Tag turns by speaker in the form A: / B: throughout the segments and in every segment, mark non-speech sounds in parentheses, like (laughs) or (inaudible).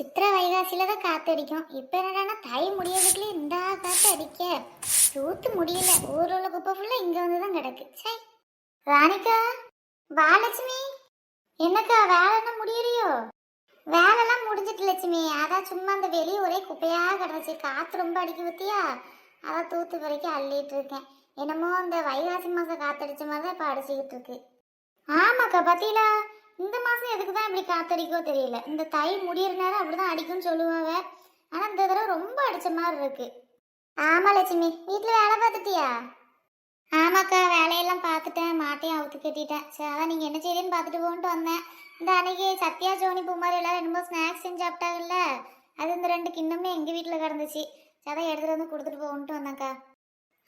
A: சித்திரை வைகாசியில தான் காத்தடிக்கும். இப்போ என்னடானா தை முடியறதுக்குள்ளே இந்த காத்து அடிக்க தூத்து முடியல. ஊரில் உள்ள குப்பை ஃபுல்லாக இங்கே வந்து தான் கிடக்கு. சை. ராணிக்கா வாலட்சுமி என்னக்கா வேலை என்ன முடியலையோ? வேலைலாம் முடிஞ்சிட்டு லட்சுமி. அதான் சும்மா அந்த வெளியே ஒரே குப்பையாக கிடந்துச்சு. காற்று ரொம்ப அடிக்க பத்தியா? அதான் தூத்து வரைக்கும் அள்ளிட்டு இருக்கேன். என்னமோ அந்த வைகாசி மாதம் காற்றடிச்ச மாதிரி தான் இப்போ அடிச்சுக்கிட்டு இருக்கு. ஆமாக்கா பத்தியில இந்த மாதம் எதுக்கு தான் இப்படி காத்தடிக்கோ தெரியல. இந்த தை முடியிற நேரம் அப்படிதான் அடிக்கும்னு சொல்லுவாங்க ஆனால் இந்த தடவை ரொம்ப அடிச்ச மாதிரி இருக்கு. ஆமா லட்சுமி. வீட்டில் வேலை பார்த்துட்டியா? ஆமாக்கா வேலையெல்லாம் பார்த்துட்டேன். மாட்டையும் அவுத்து கட்டிட்டேன். சரி அதான் நீங்கள் என்ன செய்றீன்னு பார்த்துட்டு போன்ட்டு வந்தேன். இந்த அன்னைக்கு சத்யா ஜோனி பூமாரி எல்லாரும் என்னமோ ஸ்நாக்ஸ் செஞ்சு சாப்பிட்டாங்கல்ல? அது இந்த ரெண்டு கிண்ணமே எங்கள் வீட்டில் கிடந்துச்சு. சதை எடுத்துகிட்டு வந்து கொடுத்துட்டு போன்ட்டு வந்தேன்க்கா.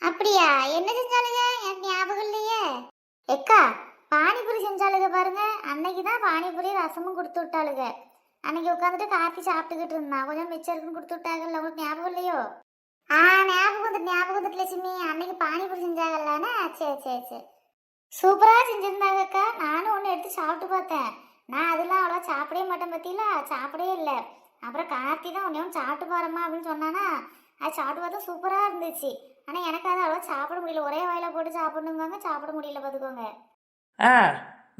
A: அப்படியா? என்ன செஞ்சாலுங்க? எனக்கு ஞாபகம் இல்லையே. எக்கா பானிபூரி செஞ்சாளுக பாருங்க. அன்னைக்கு தான் பானிபூரி ரசமும் கொடுத்து விட்டாளுங்க அன்னைக்கு உட்காந்துட்டு காஃபி சாப்பிட்டுக்கிட்டு இருந்தான் கொஞ்சம் மிச்சம் இருக்குன்னு கொடுத்து விட்டாங்கல்ல உங்களுக்கு ஞாபகம் இல்லையோ? ஆ ஞாபகம் வந்துட்டு ஞாபகம் வந்துட்டு லட்சுமி. அன்னைக்கு பானிபூரி செஞ்சாங்கல்லண்ணா. சரி சரி சரி சூப்பராக செஞ்சுருந்தாங்கக்கா நானும் ஒன்று எடுத்து சாப்பிட்டு பார்த்தேன். நான் அதெல்லாம் அவ்வளோ சாப்பிடவே மாட்டேன் பார்த்தீங்களா சாப்பிடவே இல்லை. அப்புறம் கார்த்தி தான் ஒன்றே ஒன்று சாப்பிட்டு போகிறோமா அப்படின்னு சொன்னானா. அது சாப்பிட்டு பார்த்தா சூப்பராக இருந்துச்சு. ஆனால் எனக்கு அது அவ்வளோ சாப்பிட முடியல. ஒரே வாயில போட்டு சாப்பிடணுங்க சாப்பிட முடியல பார்த்துக்கோங்க
B: ஆ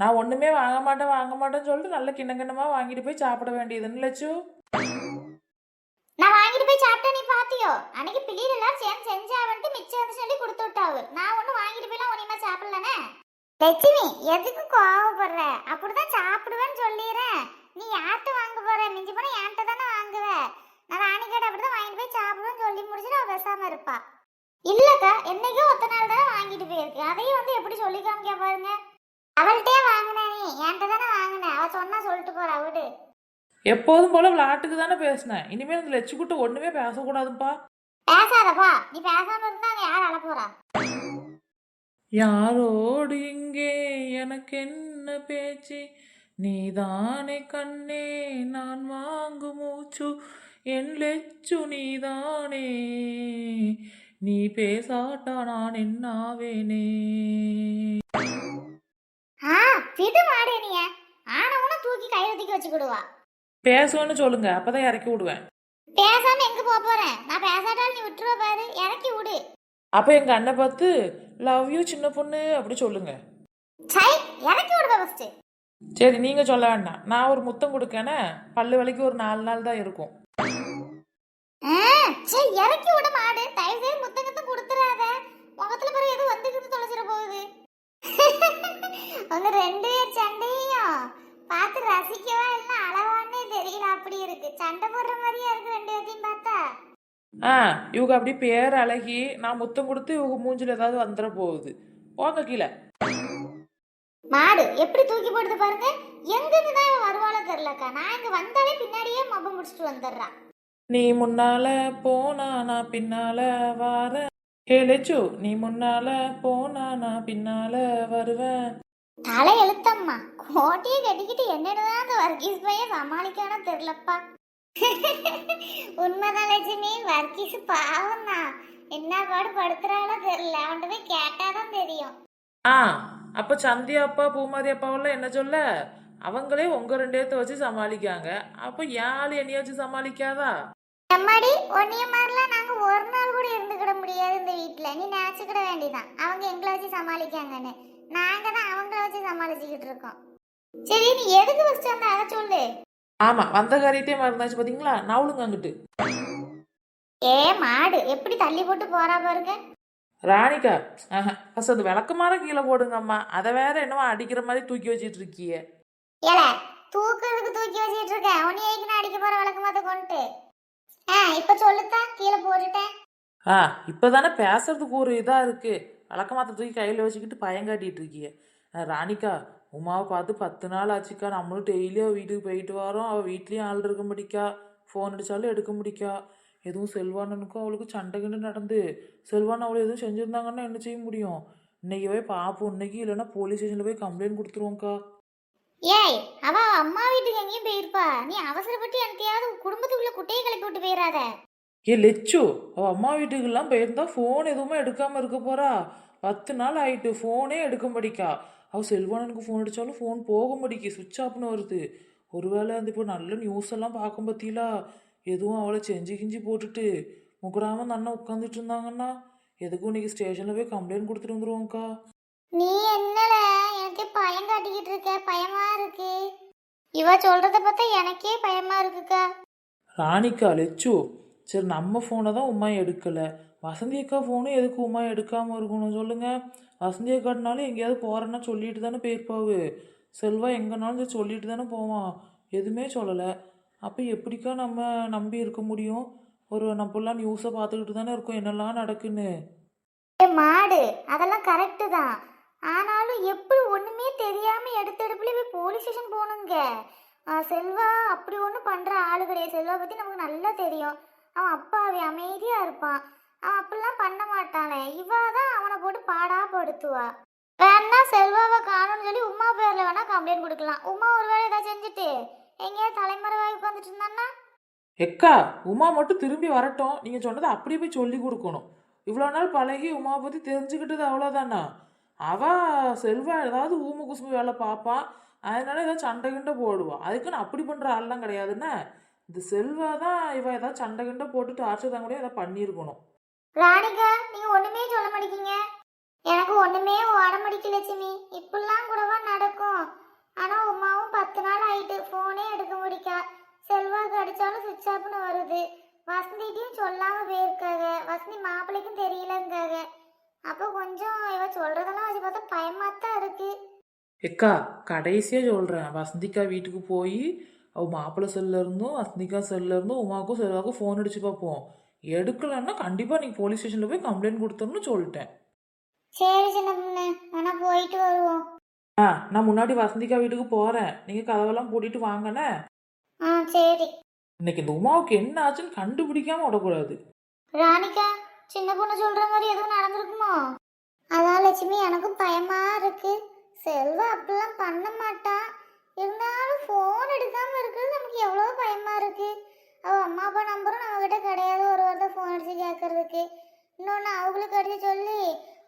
B: நான் ஒன்றுமே வாங்க மாட்டேன் வாங்க மாட்டேன்னு சொல்லிட்டு நல்ல கிண்ண கிண்ணமாக வாங்கிட்டு போய் சாப்பிட வேண்டியதுன்னு லட்சு?
A: நான் வாங்கிட்டு போய் சாப்பிட்டேன் நீ பாத்தியோ? அன்னைக்கு பிள்ளைகளெல்லாம் சேர்ந்து செஞ்சாவன்ட்டு மிச்சம் வந்து சொல்லி கொடுத்து விட்டாவு. நான் ஒன்றும் வாங்கிட்டு போய்லாம் ஒன்றுமா சாப்பிடலனே? லட்சுமி எதுக்கு கோவப்படுற? அப்படிதான் சாப்பிடுவேன்னு சொல்லிடுறேன் நீ யார்கிட்ட வாங்க போற? மிஞ்சி போனா என்கிட்ட தானே வாங்குவ. நான் ராணிக்காட்ட அப்படிதான் வாங்கிட்டு போய் சாப்பிடுவேன்னு சொல்லி முடிச்சுட்டு அவள் பேசாம இருப்பா. இல்லக்கா என்னைக்கோ ஒத்த நாள் தானே வாங்கிட்டு போயிருக்கு. அதையும் வந்து எப்படி சொல்லி காமிக்க பாருங்க. அவள்கிட்டயே வாங்கின நீ. என்கிட்ட தானே வாங்கின. அவ சொன்னா சொல்லிட்டு போறா விடு.
B: எப்போதும் போல விளாட்டுக்கு தானே பேசினேன் இனிமேல் இந்த லட்சு கூட்ட ஒன்றுமே பேசக்கூடாதுப்பா.
A: பேசாதப்பா. நீ பேசாம இருந்தா யார் அழ போறா?
B: யாரோடு இங்கே? எனக்கு என்ன பேச்சு? நீதானே கண்ணே. நான் வாங்கு மூச்சு. என் லெச்சு நீதானே. நீ பேசாட்டா நான் என்னாவேனே?
A: ஆ விடு மாடு நீ ஆனவன தூக்கி கையில தூக்கி வச்சுக்கிடுவா.
B: பேசுவேன்னு சொல்லுங்க அப்பதான் இறக்கி விடுவேன்.
A: பேசாம எங்க போக போறேன்? நான் பேசாட்டாலும் நீ விட்டுருவ பாரு இறக்கி விடு.
B: அப்போ எங்கள் அண்ணன் பார்த்து லவ் யூ சின்ன பொண்ணு அப்படி சொல்லுங்க.
A: சை இறக்கி விடுவ ஃபர்ஸ்ட்
B: சரி நீங்கள் சொல்ல வேண்டாம். நான் ஒரு முத்தம் கொடுக்கேனே பல்லு வலிக்கு ஒரு நாலு நாள் தான் இருக்கும்.
A: சரி இறக்கி விட மாடு. தயவு செய்து முத்தங்கத்தை கொடுத்துறாத. முகத்துல பிறகு எதுவும் வந்துக்கிட்டு தொலைச்சிட போகுது. உங்க ரெண்டு பேர் சண்டையும் பார்த்து ரசிக்கவா இல்லை அளவானே தெரியல அப்படி இருக்கு. சண்டை போடுற மாதிரியா இருக்கு ரெண்டு பேர்த்தையும் பார்த்தா?
B: ஆ இவங்க அப்படி பேர் அழகி நான் முத்தம் கொடுத்து இவங்க மூஞ்சில் ஏதாவது வந்துட போகுது. போங்க கீழே.
A: மாடு எப்படி தூக்கி போடுது பாருங்க. எங்க இருந்து தான் இவன் வருவாளோ தெரியலக்கா. நான் இங்க வந்தாலே பின்னாடியே மொபம் முடிச்சுட்டு வந்துடுறான்.
B: நீ முன்னால போனா நான் பின்னால வரேன். ஹே லெச்சு நீ முன்னால போனா நான் பின்னால வருவேன்.
A: தலை எழுத்தம்மா கோட்டையை கட்டிக்கிட்டு என்னதான் அந்த வர்கீஸ் பையன் சமாளிக்கானோ தெரியலப்பா. உண்மைதான் லட்சுமி. வர்கீஸ் பாவம் தான் என்ன பாடு படுத்துறாளோ தெரியல. அவன்கிட்ட போய் கேட்டாதான் தெரியும்.
B: ஆ அப்போ சந்தியா அப்பா பூமாரி அப்பாவெல்லாம் என்ன சொல்ல? அவங்களே உங்க ரெண்டேத்த வச்சு சமாளிக்காங்க. அப்போ யாழ் என்னைய வச்சு சமாளிக்காதா?
A: எம்மாடி ஒன்னிய மாதிரிலாம் நாங்க ஒரு நாள் கூட இருந்துக்கிட முடியாது இந்த வீட்ல. நீ நினைச்சுக்கிட வேண்டியதான் அவங்க எங்களை வச்சு சமாளிக்காங்கன்னு. நாங்க தான் அவங்கள வச்சு சமாளிச்சுக்கிட்டு இருக்கோம். சரி நீ எதுக்கு ஃபர்ஸ்ட் வந்து அதை சொல்லு?
B: ஆமா வந்த காரியத்தையே மறந்தாச்சு பாத்தீங்களா? நவுளுங்க அங்கிட்டு.
A: ஏ மாடு எப்படி தள்ளி போட்டு போறா பாருங்க.
B: ராணிகா ஆஹா ஃபர்ஸ்ட் அது விளக்கமாற கீழே போடுங்க அம்மா அதை வேற என்னவோ அடிக்கிற மாதிரி தூக்கி வச்சிட்டு இருக்கியே.
A: ஏல தூக்குறதுக்கு தூக்கி வச்சிட்டு இருக்கேன் உன்னை ஏய்க்கு அடிக்க போற விளக்கு மாத்த கொண்டு ஆ இப்ப சொல்லுத்தா கீழே போட்டுட்டேன்.
B: ஆ இப்போதானே பேசுறதுக்கு ஒரு இதாக இருக்கு. வழக்கமாத்த தூக்கி கையில் வச்சுக்கிட்டு பயங்காட்டிட்டு இருக்கியே. ஆ, உமாவை பார்த்து பத்து நாள் ஆச்சுக்கா. நம்மளும் டெய்லியும் அவள் வீட்டுக்கு போயிட்டு வரோம். அவள் வீட்லேயும் ஆள் இருக்க முடிக்கா. ஃபோன் அடித்தாலும் எடுக்க முடிக்கா. எதுவும் செல்வானனுக்கும் அவளுக்கு சண்டை கிண்டு நடந்து. செல்வான் அவளை எதுவும் செஞ்சுருந்தாங்கன்னா என்ன செய்ய முடியும்? இன்னைக்கு போய் பார்ப்போம் இன்னைக்கு இல்லைன்னா போலீஸ் ஸ்டேஷனில் போய் கம்ப்ளைண்ட் கொடுத்துருவோம்க்கா.
A: ஏய் அவ அவ அம்மா வீட்டுக்கு எங்கேயும் போயிருப்பா. நீ அவசரப்பட்டு எனக்கையாவது குடும்பத்துக்குள்ள குட்டையை கிளப்பி விட்டு போயிடாத
B: ஏ லெச்சு அவள் அம்மா வீட்டுக்கெல்லாம் போயிருந்தா ஃபோன் எதுவுமே எடுக்காமல் இருக்க போறா. பத்து நாள் ஆயிட்டு ஃபோனே எடுக்க முடிக்கா அவள் செல்வானனுக்கு ஃபோன் அடித்தாலும் ஃபோன் போக முடிக்கி சுவிட்ச் ஆஃப்னு வருது. ஒருவேளை அந்த இப்போ நல்ல நியூஸ் எல்லாம் பார்க்கும் பத்தியிலா எதுவும் அவளை செஞ்சு கிஞ்சி போட்டுட்டு. அந்த அண்ணன் உட்காந்துட்டு இருந்தாங்கன்னா எதுக்கும் இன்னைக்கு ஸ்டேஷன்ல போய் கம்ப்ளைண்ட் கொடுத்துட்டு வந்துருவோம்க்கா.
A: நீ என்னல எனக்கு பயம் காட்டிக்கிட்டு இருக்க பயமா இருக்கு. இவ சொல்றத பார்த்தா எனக்கே பயமா இருக்குக்கா.
B: ராணிக்கா லெச்சு சரி நம்ம ஃபோனை தான் உமா எடுக்கலை. வசந்தி அக்கா ஃபோனும் எதுக்கு உமா எடுக்காமல் இருக்கணும் சொல்லுங்கள் வசந்தி அக்காட்டினாலும் எங்கேயாவது போகிறேன்னா சொல்லிட்டு தானே போயிருப்பாவு. செல்வா எங்கேனாலும் சரி சொல்லிட்டு தானே போவான் எதுவுமே சொல்லலை. அப்போ எப்படிக்கா நம்ம நம்பி இருக்க முடியும்? ஒரு நம்மளாம் நியூஸை பார்த்துக்கிட்டு தானே இருக்கோம். என்னெல்லாம் நடக்குன்னு.
A: ஏ மாடு அதெல்லாம் கரெக்டு தான். ஆனாலும் எப்படி ஒன்றுமே தெரியாமல் எடுத்தடுப்புல போய் போலீஸ் ஸ்டேஷன் போகணுங்க? செல்வா அப்படி ஒன்றும் பண்ணுற ஆளு கிடையாது. செல்வா பற்றி நமக்கு நல்லா தெரியும். அவன் அப்பாவி அமைதியாக இருப்பான். அவன் அப்படிலாம் பண்ண மாட்டானே. இவா தான் அவனை போட்டு பாடா படுத்துவா வேணா செல்வாவை காணும்னு சொல்லி உமா பேரில் வேணா கம்ப்ளைண்ட் கொடுக்கலாம். உமா ஒரு வேலை ஏதாவது செஞ்சுட்டு எங்கேயாவது தலைமறைவாய் உட்காந்துட்டு இருந்தான்னா?
B: எக்கா உமா மட்டும் திரும்பி வரட்டும். நீங்கள் சொன்னதை அப்படியே போய் சொல்லி கொடுக்கணும். இவ்வளோ நாள் பழகி உமாவை பற்றி தெரிஞ்சுக்கிட்டது அவ்வளோதானா அவ செல்வா ஏதாவது ஊமு குசுமு வேலை பார்ப்பான் அதனால ஏதாவது சண்டை கிண்டை போடுவான் அதுக்குன்னு அப்படி பண்ணுற ஆள்லாம் கிடையாதுன்னு? இந்த செல்வா தான் இவ ஏதாவது சண்டை கிண்டை போட்டு டார்ச்சர் தான் கூட ஏதாவது பண்ணியிருக்கணும்.
A: ராணிகா நீங்க ஒண்ணுமே சொல்ல மாட்டேங்க. எனக்கு ஒண்ணுமே ஓட மாட்டேங்க லட்சுமி இப்படிலாம் கூடவா நடக்கும்? ஆனா உமாவும் பத்து நாள் ஆயிட்டு போனே எடுக்க முடிக்கா. செல்வாக்கு அடிச்சாலும் சுவிட்ச் ஆஃப்னு வருது. வசந்திட்டையும் சொல்லாம போயிருக்காங்க. வசந்தி மாப்பிள்ளைக்கும் தெரியலங்காங்க. அப்போ கொஞ்சம் இவ சொல்றதெல்லாம் வச்சு பார்த்தா பயமா தான் இருக்கு.
B: எக்கா கடைசியாக சொல்கிறேன் வசந்திக்கா வீட்டுக்கு போய் அவ மாப்பிள்ளை செல்ல இருந்தும் வசந்திக்கா செல்ல இருந்தும் உமாவுக்கும் செல்வாக்கும் ஃபோன் அடிச்சு பார்ப்போம் எடுக்கலன்னா கண்டிப்பாக நீங்கள் போலீஸ் ஸ்டேஷனில் போய் கம்ப்ளைண்ட் கொடுத்தோம்னு சொல்லிட்டேன்.
A: சரி சின்ன பொண்ணு ஆனா போயிட்டு வருவோம்.
B: ஆ நான் முன்னாடி வசந்திக்கா வீட்டுக்கு போகிறேன் நீங்கள் கதவெல்லாம் பூட்டிட்டு வாங்கண்ணே.
A: ஆ சரி.
B: இன்னைக்கு இந்த உமாவுக்கு என்ன ஆச்சுன்னு கண்டுபிடிக்காம விடக்கூடாது.
A: ராணிகா சின்ன பொண்ணு சொல்ற மாதிரி எதுவும் நடந்திருக்குமோ? அதான் லட்சுமி எனக்கும் பயமா இருக்கு. செல்வா அப்படிலாம் பண்ண மாட்டான் இருந்தாலும் ஃபோன் எடுக்காம இருக்கிறது நமக்கு எவ்வளோ பயமா இருக்கு அவ அம்மா அப்பா நம்பரும் நம்ம கிட்ட கிடையாது ஒரு வாரத்தை ஃபோன் அடிச்சு கேட்கறதுக்கு இன்னொன்று அவங்களுக்கு அடிச்சு சொல்லி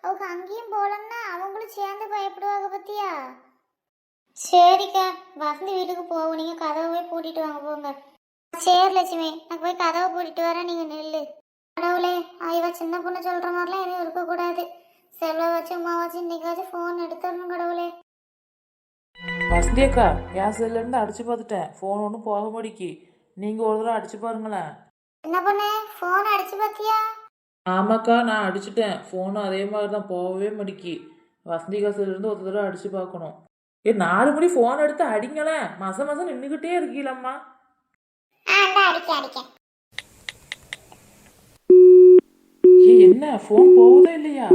A: அவங்க அங்கேயும் போகலன்னா அவங்களும் சேர்ந்து பயப்படுவாங்க பத்தியா சரிக்கா. வசந்தி வீட்டுக்கு போவோம். நீங்கள் கதவை போய் பூட்டிட்டு வாங்க போங்க. சரி லட்சுமி. நான் போய் கதவை பூட்டிட்டு வரேன். நீங்கள் நில்லு. கடவுளே இவ சின்ன பொண்ணு சொல்ற மாதிரிலாம் எதுவும் இருக்கக்கூடாது. செல்வ வச்சு உமா வச்சு இன்னைக்கு வச்சு ஃபோன் எடுத்துடணும் கடவுளே.
B: வசந்தி அக்கா என் செல்லேருந்து அடிச்சு பார்த்துட்டேன். ஃபோன் ஒன்றும் போக மாடிக்கு நீங்கள் ஒரு தடவை அடிச்சு பாருங்களேன்.
A: என்ன பண்ணு ஃபோன் அடிச்சு பார்த்தியா?
B: ஆமாக்கா நான் அடிச்சிட்டேன். ஃபோனும் அதே மாதிரி தான் போகவே மாடிக்கு வசந்திகா செல்லேருந்து ஒரு தடவை அடிச்சு பார்க்கணும். ஏ நாலு மணி ஃபோன் எடுத்து அடிங்களேன். மச மசம் நின்றுக்கிட்டே இருக்கீங்களம்மா ஏ என்ன ஃபோன் போகுதா இல்லையா?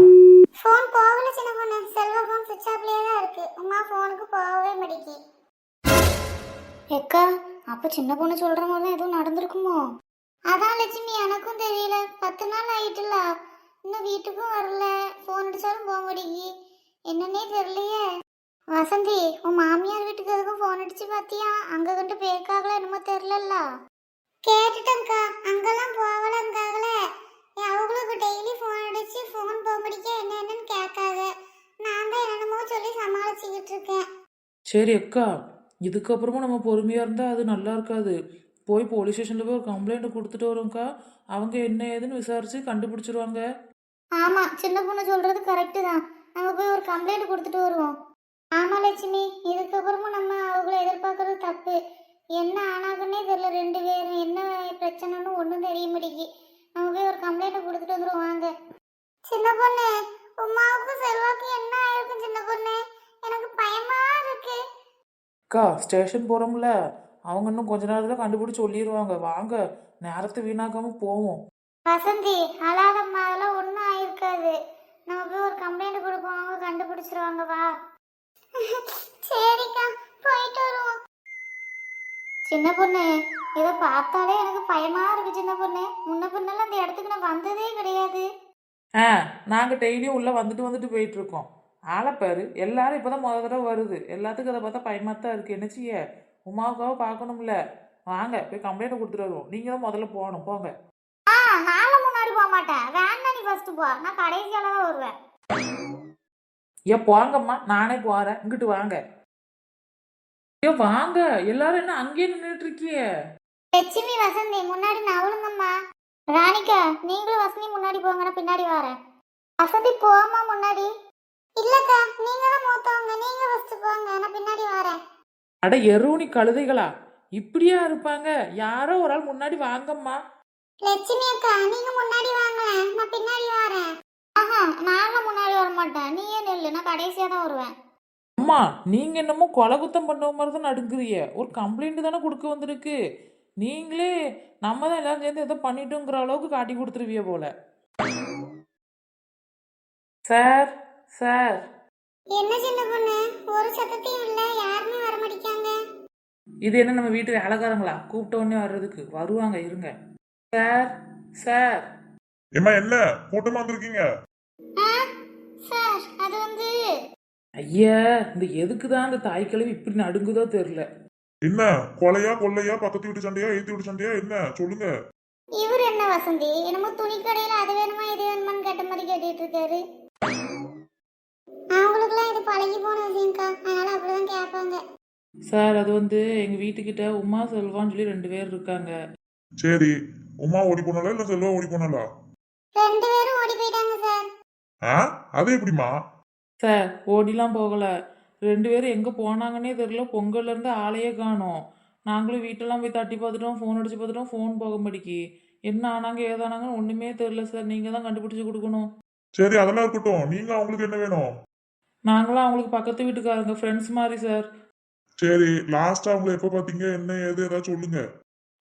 A: ஃபோன் போகல சின்ன பொண்ணு. செல்வ ஃபோன் சுவிட்ச் ஆஃப்லயே தான் இருக்கு. உமா ஃபோனுக்கு போகவே மாட்டேங்கி எக்கா அப்ப சின்ன பொண்ணு சொல்ற மாதிரி தான் எதுவும் நடந்திருக்குமோ? அதான் லட்சுமி எனக்கும் தெரியல. பத்து நாள் ஆயிட்டுல. இன்னும் வீட்டுக்கும் வரல. ஃபோன் அடிச்சாலும் போக மாட்டேங்கி என்னன்னே தெரியலையே. வசந்தி உன் மாமியார் வீட்டுக்கு எதுக்கும் ஃபோன் அடிச்சு பாத்தியா? அங்க கண்டு போயிருக்காங்களா என்னமோ தெரியலல்ல. கேட்டுட்டேங்க்கா அங்கெல்லாம் போகலங்காங்களே அவங்களுக்கு டெய்லி ஃபோன் அடிச்சு ஃபோன் போக முடிக்க என்ன என்னன்னு கேட்காத. நான் தான் என்னென்னமோ சொல்லி சமாளிச்சுக்கிட்டு இருக்கேன்.
B: சரி அக்கா இதுக்கப்புறமா நம்ம பொறுமையாக இருந்தால் அது நல்லா இருக்காது. போய் போலீஸ் ஸ்டேஷனில் போய் ஒரு கம்ப்ளைண்ட் கொடுத்துட்டு வரோம்க்கா. அவங்க என்ன ஏதுன்னு விசாரித்து கண்டுபிடிச்சிருவாங்க.
A: ஆமா சின்ன பொண்ணு சொல்றது கரெக்டு தான். நம்ம போய் ஒரு கம்ப்ளைண்ட் கொடுத்துட்டு வருவோம். ஆமா லட்சுமி இதுக்கப்புறமும் நம்ம அவங்கள எதிர்பார்க்கறது தப்பு. என்ன ஆனாங்கன்னே தெரியல ரெண்டு பேரும். என்ன பிரச்சனைன்னு ஒன்றும் தெரிய மாட்டேங்கி நம்ம போய் ஒரு கம்ப்ளைண்ட் கொடுத்துட்டு வந்துருவோம் வாங்க. சின்ன பொண்ணு உமாவுக்கும் செல்வாக்கும் என்ன ஆயிருக்கும் சின்ன பொண்ணு? எனக்கு பயமா இருக்கு.
B: அக்கா ஸ்டேஷன் போகிறோம்ல அவங்க இன்னும் கொஞ்ச நேரத்தில் கண்டுபிடிச்சி சொல்லிடுவாங்க வாங்க நேரத்தை வீணாக்காமல் போவோம்.
A: வசந்தி அழாதம்மா. அதெல்லாம் ஒன்றும் ஆயிருக்காது. நம்ம போய் ஒரு கம்ப்ளைண்ட் கொடுப்போம். அவங்க கண்டுபிடிச்சிருவாங்க வா. சரிக்கா போயிட்டு வருவோம். சின்ன பொண்ணு இதை பார்த்தாலே எனக்கு பயமா இருக்கு சின்ன பொண்ணு. முன்ன பின்னெல்லாம் அந்த இடத்துக்கு நான் வந்ததே கிடையாது.
B: ஆ நாங்கள் டெய்லியும் உள்ளே வந்துட்டு வந்துட்டு போயிட்டுருக்கோம். ஆளைப்பாரு எல்லாரும் இப்போ தான் முத தடவை வருது. எல்லாத்துக்கும் அதை பார்த்தா பயமாக தான் இருக்குது என்ன செய்ய? உமாவுக்காக பார்க்கணும்ல. வாங்க போய் கம்ப்ளைண்ட் கொடுத்துட்டு வருவோம். நீங்கள் தான் முதல்ல போகணும். போங்க.
A: ஆ நானும் முன்னாடி போக மாட்டேன். வேண்டாம் நீ ஃபர்ஸ்ட் போ. நான் கடைசியால தான் வருவேன்.
B: ஏன் போங்கம்மா. நானே போகிறேன் இங்கிட்டு வாங்க. ஐயோ வாங்க. எல்லாரும் என்ன அங்கேயே நின்றுட்டு இருக்கியே?
A: லட்சுமி வசந்தி முன்னாடி நவளுங்கம்மா ராணிகா நீங்களும் வசந்தி முன்னாடி போங்க. நான் பின்னாடி வரேன். வசந்தி போமா முன்னாடி. இல்லக்கா நீங்க தான் மூத்தவங்க. நீங்க ஃபர்ஸ்ட் போங்க. நான் பின்னாடி வரேன்.
B: அட எருவுனி கழுதைகளா. இப்படியா இருப்பாங்க? யாரோ ஒரு ஆள் முன்னாடி வாங்கம்மா.
A: லட்சுமி அக்கா நீங்க முன்னாடி வாங்க. நான் பின்னாடி வரேன். ஆஹா நானும் முன்னாடி வர மாட்டேன் நீயே நில்லு நான் கடைசியா தான் வருவேன்.
B: அம்மா நீங்க என்னமோ கொலை குத்தம் பண்ண மாதிரி தான் நடுங்குறிய ஒரு கம்ப்ளைண்ட் தானே கொடுக்க வந்திருக்கு. நீங்களே நம்ம தான் எல்லாரும் சேர்ந்து ஏதோ பண்ணிட்டோங்கிற அளவுக்கு காட்டி கொடுத்துருவிய போல. Sir sir.
A: என்ன சின்ன பொண்ணு? ஒரு சத்தத்தையும் இல்ல. யாருமே வர மாட்டேங்காங்க
B: இது என்ன நம்ம வீட்டு வேலைக்காரங்களா? கூப்பிட்ட உடனே வர்றதுக்கு. வருவாங்க இருங்க. Sir sir.
C: ஏம்மா என்ன? கூட்டமா வந்திருக்கீங்க?
B: ஐயா இந்த எதுக்கு தான் இந்த தாய்க்கிழவி இப்படி நடுங்குதோ தெரியல.
C: என்ன கொலையா கொள்ளையா பக்கத்து வீட்டு சண்டையா எய்த்து வீட்டு சண்டையா என்ன? சொல்லுங்க.
A: இவர் என்ன வசந்தி? என்னமோ துணி கடையில அது வேணுமா இது வேணுமான்னு கேட்ட மாதிரி கேட்டுட்டு இருக்காரு. அவங்களுக்குலாம் இது பழகி போன விஷயம்க்கா. அதனால அப்படிதான் கேட்பாங்க.
B: சார் அது வந்து எங்க வீட்டுக்கிட்ட உமா செல்வான்னு சொல்லி ரெண்டு பேர் இருக்காங்க.
C: சரி உமா ஓடி போனாலா இல்ல செல்வா ஓடி போனாலா
A: ரெண்டு பேரும் ஓடி போயிட்டாங்க சார்.
C: ஆ? அது எப்படிமா
B: சார் ஓடிலாம் போகல. ரெண்டு பேரும் எங்க போனாங்கன்னே தெரியல. பொங்கல்ல இருந்து ஆளையே காணோம். நாங்களும் வீட்டெல்லாம் போய் தட்டி பார்த்துட்டோம். ஃபோன் அடிச்சு பார்த்துட்டோம். ஃபோன் போக மாட்டேங்கி என்ன ஆனாங்க ஏதானாங்கன்னு ஒண்ணுமே தெரியல சார் நீங்க தான் கண்டுபிடிச்சு கொடுக்கணும்.
C: சரி அதெல்லாம் இருக்கட்டும். நீங்க அவங்களுக்கு என்ன வேணும்?
B: நாங்களாம் அவங்களுக்கு பக்கத்து வீட்டுக்காரங்க ஃப்ரெண்ட்ஸ் மாதிரி சார்
C: சரி லாஸ்டா அவங்கள எப்ப பாத்தீங்க? என்ன ஏது ஏதாவது சொல்லுங்க.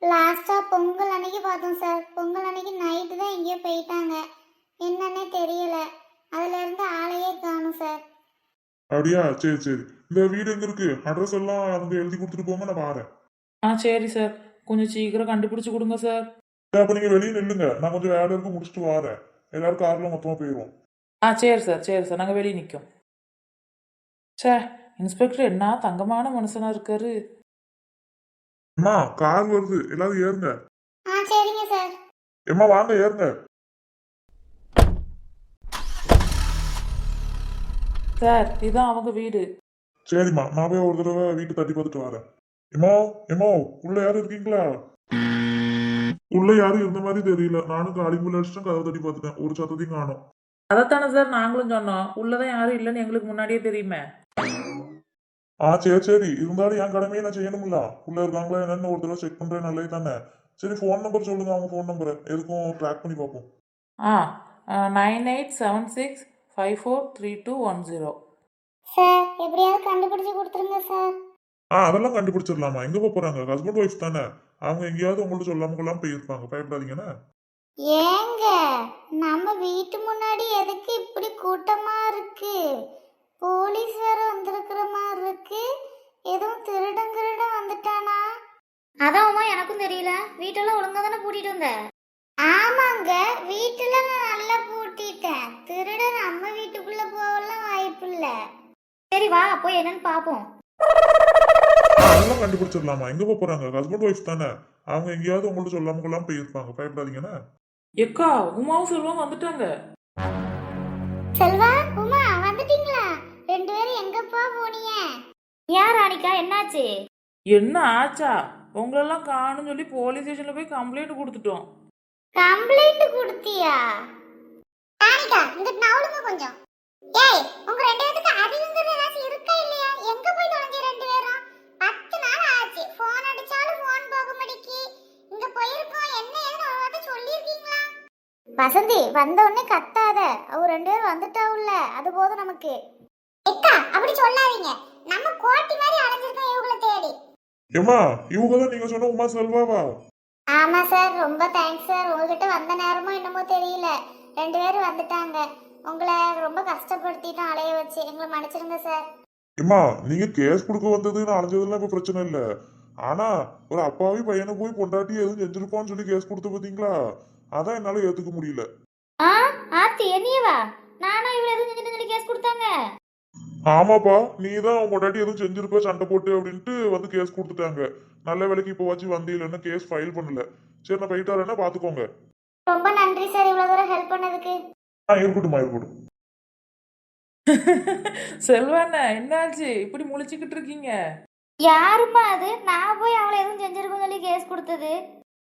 A: லாஸ்டா பொங்கல் அன்னைக்கு பார்த்தோம் சார் பொங்கல் அன்னைக்கு நைட்டு தான் எங்கேயோ போயிட்டாங்க என்னன்னே தெரியல அதுல இருந்து ஆளையே காணும் சார்
C: அப்படியா? சரி சரி. இந்த வீடு எங்க இருக்கு? அட்ரஸ் எல்லாம் அவங்க எழுதி கொடுத்துட்டு போங்க நான் வாரேன்.
B: ஆ சரி சார் கொஞ்சம் சீக்கிரம் கண்டுபிடிச்சு கொடுங்க சார்
C: அப்ப நீங்க வெளியே நில்லுங்க. நான் கொஞ்சம் வேலை இருக்கு முடிச்சுட்டு வாரேன். எல்லாரும் கார்ல மொத்தமா போயிடுவோம்
B: ஆ சரி சார் சரி சார் நாங்கள் வெளியே நிற்கோம் சே இன்ஸ்பெக்டர் என்ன தங்கமான மனுஷனா இருக்காரு.
C: அம்மா கார் வருது. எல்லாரும் ஏறுங்க.
A: ஆ சரிங்க சார்
C: எம்மா வாங்க ஏறுங்க.
B: சார் இதுதான் அவங்க வீடு.
C: சரிம்மா நான் போய் ஒரு தடவை வீட்டு தட்டி பார்த்துட்டு வரேன். எம்மோ எம்மோ உள்ள யாரும் இருக்கீங்களா? உள்ள யாரும் இருந்த மாதிரி தெரியல. நானும் காலிங்குள்ள அடிச்சுட்டு கதவை தட்டி பார்த்துட்டேன். ஒரு சத்தத்தையும் காணோம்.
B: அதைத்தானே சார் நாங்களும் சொன்னோம். உள்ளதான் யாரும் இல்லைன்னு எங்களுக்கு முன்னாடியே தெரியுமே.
C: ஆ சரி சரி. இருந்தாலும் என் கடமையை நான் செய்யணும்ல. உள்ள இருக்காங்களா என்னன்னு ஒரு தடவை செக் பண்றேன் நல்லது தானே. சரி ஃபோன் நம்பர் சொல்லுங்க அவங்க ஃபோன் நம்பரை எதுக்கும் ட்ராக் பண்ணி பார்ப்போம்.
B: ஆ nine eight seven six five four three two one zero
A: sir எப்படியாவது கண்டுபிடிச்சு கொடுத்துருங்க சார்.
C: ஆ அதெல்லாம் கண்டுபிடிச்சிடலாமா? எங்க போக போறாங்க? ஹஸ்பண்ட் ஒய்ஃப் தானே? அவங்க எங்கேயாவது உங்கள்ட்ட சொல்லாம கொள்ளாம போயிருப்பாங்க. பயப்படாதீங்கண்ணே
A: ஏங்க நம்ம வீட்டு முன்னாடி எதுக்கு இப்படி கூட்டமா இருக்கு? போலீஸ் வேற வந்திருக்கிற மாதிரி இருக்கு. எதுவும் திருடன் திருடன் வந்துட்டானா?
D: அதான்மா எனக்கும் தெரியல. வீட்டெல்லாம் ஒழுங்கா தானே பூட்டிட்டு வந்த?
A: ஆமாங்க வீட்டுல நான் நல்லா பூட்டிட்டேன் திருடன் நம்ம வீட்டுக்குள்ள போகலாம் வாய்ப்பு இல்ல
D: சரி வா போய் என்னன்னு பாப்போம்.
C: அதெல்லாம் கண்டுபிடிச்சிடலாமா? எங்க போக போறாங்க? ஹஸ்பண்ட் ஒய்ஃப் தானே. அவங்க எங்கேயாவது உங்கள்ட்ட சொல்லாம கொள்ளாம போயிருப்பாங்க. பயப்படாதீங்கண்ணே.
B: எக்கா உமாவும் செல்வம் வந்துட்டாங்க.
A: செல்வா உமா வந்துட்டீங்களா? ரெண்டு பேரும் எங்கப்பா போனீங்க?
D: ஏன் ராணிகா என்னாச்சு?
B: என்ன ஆச்சா? உங்களெல்லாம் காணும்னு சொல்லி போலீஸ் ஸ்டேஷனில் போய் கம்ப்ளைண்ட் கொடுத்துட்டோம்.
A: கம்ப்ளைண்ட் கொடுத்தியா? ராணிகா இந்த நவுளுங்க கொஞ்சம். ஏய் உங்க ரெண்டு பேருக்கு அறிவுங்கிறது ஏதாச்சும் இருக்கா இல்லையா? எங்க போய் தொலைஞ்ச ரெண்டு பேரும்? பத்து நாள் ஆச்சு. போன் அடிச்சாலும் போன் போக மாட்டேங்கி இங்க போயிருக்கோம். என்ன ஏதுன்னு ஒரு வார்த்தை சொல்லியிருக்கீங்களா? வசந்தி வந்த உடனே கத்தாத. அவ ரெண்டு பேரும் வந்துட்டாவுல்ல. அது போதும் நமக்கு. எக்கா அப்படி சொல்லாதீங்க. நம்ம கோட்டி மாதிரி அலைஞ்சிருக்கோம் இவங்கள தேடி.
C: ஏம்மா இவங்க தான் நீங்க சொன்ன உமா செல்வாவா?
A: ஆமா சார் ரொம்ப தேங்க்ஸ் சார். உங்ககிட்ட வந்த நேரமோ என்னமோ தெரியல. ரெண்டு பேரும் வந்துட்டாங்க. உங்களை ரொம்ப கஷ்டப்படுத்திட்டோம் அலைய வச்சு எங்களை மன்னிச்சிருங்க சார்
C: ஏம்மா நீங்க கேஸ் கொடுக்க வந்ததுன்னு அலைஞ்சதெல்லாம் இப்ப பிரச்சனை இல்ல. ஆனா ஒரு அப்பாவி பையனை போய் பொண்டாட்டி எதுவும் செஞ்சிருப்பான்னு சொல்லி கேஸ் கொடுத்து பாத்தீங்களா? அதான் என்னால ஏத்துக்க முடியல.
D: ஆ ஆத்தி என்னையவா நானும் இவ்வளவு எதுவும் செஞ்சுட்டு சொல்லி கேஸ் கொடுத்தாங்க.
C: ஆமாப்பா நீ தான் உன் பொண்டாட்டி எதுவும் செஞ்சிருப்ப சண்டை போட்டு அப்படின்ட்டு வந்து கேஸ் கொடுத்துட்டாங்க. நல்ல வேலைக்கு இப்போ வச்சு வந்தீங்கன்னு கேஸ் ஃபைல் பண்ணல. சரி நான் போயிட்டு வரேன்னா பாத்துக்கோங்க.
A: ரொம்ப நன்றி சார் இவ்வளவு தூரம் ஹெல்ப் பண்ணதுக்கு.
C: ஆ இருக்கட்டும்மா இருக்கட்டும். (laughs)
B: செல்வாண்ண என்னாச்சு? இப்படி முழிச்சுக்கிட்டு இருக்கீங்க?
D: யாரும்மா அது? நான் போய் அவளை எதுவும் செஞ்சிருக்கோன்னு சொல்லி கேஸ் கொடுத்தது.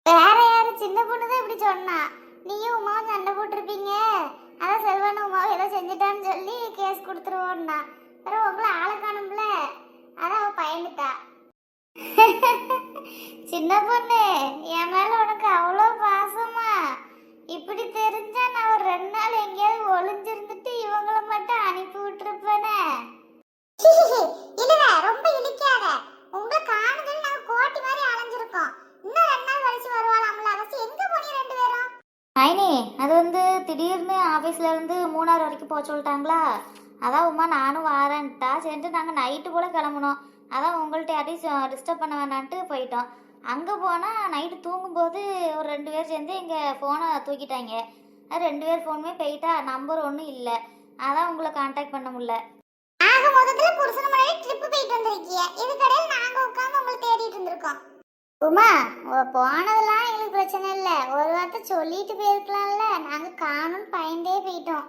A: வேற யாரு? சின்ன பொண்ணு தான் இப்படி சொன்னா. நீயும் உமாவும் சண்டை போட்டிருப்பீங்க. அதான் செல்வன் உமாவை ஏதோ செஞ்சுட்டான்னு சொல்லி கேஸ் கொடுத்துருவோம்னா. அப்புறம் உங்களை ஆளை காணும்ல. அதான் அவ பயந்துட்டா. (laughs) சின்ன பொண்ணு என் மேல உனக்கு அவ்வளோ பாசமா இப்படி தெரிஞ்சா நான் ஒரு ரெண்டு நாள் எங்கேயாவது ஒளிஞ்சிருந்துட்டு இவங்கள மட்டும் அனுப்பி விட்டுருப்பேனே இல்ல ரொம்ப இழிக்காத உங்க காணுதல் நாங்க கோட்டி மாதிரி அலைஞ்சிருக்கோம் இன்னும் ரெண்டு நாள் கழிச்சு வருவாளாம்ல அவசி எங்க போனீங்க ரெண்டு பேரும்
D: மைனி அது வந்து திடீர்னு ஆஃபீஸ்ல இருந்து மூணாறு வரைக்கும் போக சொல்லிட்டாங்களா அதான் உமா நானும் வாரேன்ட்டா சரின்ட்டு நாங்கள் நைட்டு போல கிளம்புனோம் அதான் உங்கள்கிட்ட யாரையும் டிஸ்டர்ப் பண்ண வேணான்ட்டு போயிட்டோம் அங்கே போனால் நைட்டு தூங்கும்போது ஒரு ரெண்டு பேர் சேர்ந்து எங்கள் ஃபோனை தூக்கிட்டாங்க. அது ரெண்டு பேர் ஃபோனுமே போயிட்டா நம்பர் ஒன்றும் இல்லை. அதான் உங்களை காண்டாக்ட் பண்ண முடியல.
A: ஆக மொத்தத்துல புருஷன் முன்னாடி ட்ரிப் போயிட்டு வந்திருக்கீங்க இதுக்கடையில் நாங்க உட்கார்ந்து உங்களை தேடிட்டு இருந்திருக்கோம். உமா போனதெல்லாம் எங்களுக்கு பிரச்சனை இல்ல. ஒரு வார்த்தை சொல்லிட்டு போயிருக்கலாம்ல. நாங்க காணும் பயந்தே போயிட்டோம்.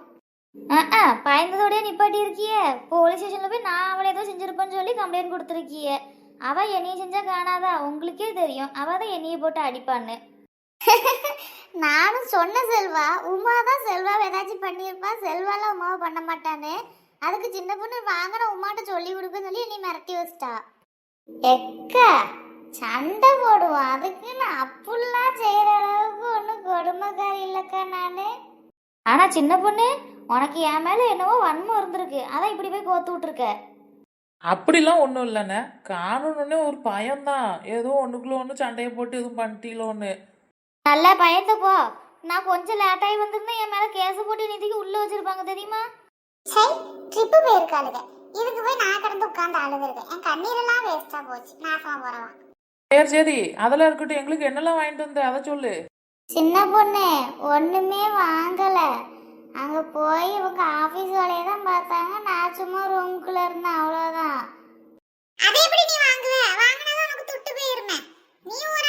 D: ஆ பயந்ததோடய நிப்பாட்டி இருக்கியே. போலீஸ் ஸ்டேஷனில் போய் நான் அவளை ஏதோ செஞ்சிருப்பேன்னு சொல்லி கம்ப்ளைண்ட் கொடுத்துருக்கிய. அவ என்னைய செஞ்சா காணாதா? உங்களுக்கே தெரியும். அவ தான் என்னைய போட்டு அடிப்பான்னு.
A: நானும் சொன்ன செல்வா உமா தான் செல்வா ஏதாச்சும் பண்ணியிருப்பா செல்வாலாம் உமாவை பண்ண மாட்டானே அதுக்கு சின்ன பொண்ணு வாங்கின உமாட்ட சொல்லி கொடுக்குன்னு சொல்லி என்னை மிரட்டி வச்சிட்டா. எக்கா சண்டை போடுவோம் அதுக்கு நான் அப்புல்லாம் செய்யற அளவுக்கு ஒன்றும் கொடுமைக்காரி இல்லைக்கா நானு.
D: ஆனா சின்ன பொண்ணு உனக்கு என் மேல என்னவோ வன்மம் இருந்திருக்கு. அதான் இப்படி போய் கோத்து விட்டுருக்க.
B: அப்படிலாம் ஒன்றும் இல்லைண்ணே. காணணுன்னே ஒரு பயம்தான். ஏதோ ஒன்றுக்குள்ள ஒன்று சண்டையை போட்டு எதுவும் பண்ணிட்டீங்களோன்னு.
D: நல்லா பயந்த போ. நான் கொஞ்சம் லேட்டாகி வந்திருந்தேன் என் மேல கேஸ் போட்டு நிதிக்கு உள்ள வச்சிருப்பாங்க தெரியுமா?
A: சை ட்ரிப்பு போயிருக்காளுங்க. இதுக்கு போய் நான் கடந்து உட்காந்து அழுதுருக்கேன். என் கண்ணீரெல்லாம் வேஸ்டா போச்சு. நாசமா போறவா.
B: சரி சரி. அதெல்லாம் இருக்கட்டும். எங்களுக்கு என்னெல்லாம் வாங்கிட்டு வந்த? அதை சொல்லு.
A: சின்ன பொண்ணு ஒண்ணுமே வாங்கல. அங்க போய் இவங்க ஆபீஸ் வேலையை தான் பார்த்தாங்க. நான் சும்மா ரூம்குள்ள இருந்தேன். அவ்வளவுதான். அதே எப்படி நீ வாங்குவ? வாங்கினாதான் உனக்கு துட்டு போயிருமே. நீ ஒரு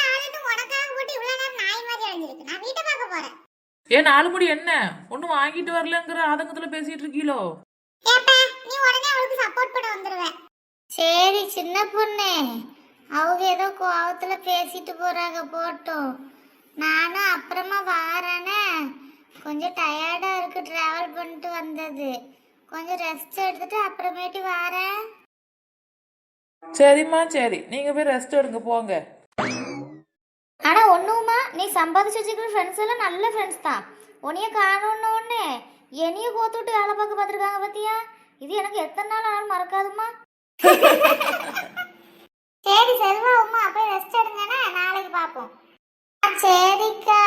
A: உனக்காக போட்டு இவ்வளவு நேரம் நாய் மாதிரி அழிஞ்சிருக்கு. நான் வீட்டை பார்க்க போறேன்.
B: ஏன் நாலு முடி என்ன? ஒன்றும் வாங்கிட்டு வரலங்கிற ஆதங்கத்தில் பேசிட்டு இருக்கீங்களோ
A: ஏப்பா நீ உடனே அவளுக்கு சப்போர்ட் பண்ண வந்துருவேன் சரி சின்ன பொண்ணு. அவங்க ஏதோ கோவத்துல பேசிட்டு போறாங்க போட்டோம் நானும் அப்புறமா வாரேனே. கொஞ்சம் டயர்டா இருக்கு டிராவல் பண்ணிட்டு வந்தது. கொஞ்சம் ரெஸ்ட் எடுத்துட்டு அப்புறமேட்டு வாரேன்.
B: சரிம்மா சரி. நீங்கள் போய் ரெஸ்ட் எடுங்க போங்க.
D: ஆனால் ஒன்றுமா நீ சம்பாதிச்சு வச்சுக்கிற ஃப்ரெண்ட்ஸ் எல்லாம் நல்ல ஃப்ரெண்ட்ஸ் தான். உன்னைய காணணும்னு ஒண்ணு என்னையும் கோத்துட்டு வேலை பார்க்க பார்த்துருக்காங்க பார்த்தியா இது எனக்கு எத்தனை நாள் ஆனாலும் மறக்காதுமா
A: சரி செல்வா உமா போய் ரெஸ்ட் எடுங்கன்னா நாளைக்கு பார்ப்போம். சரிக்கா.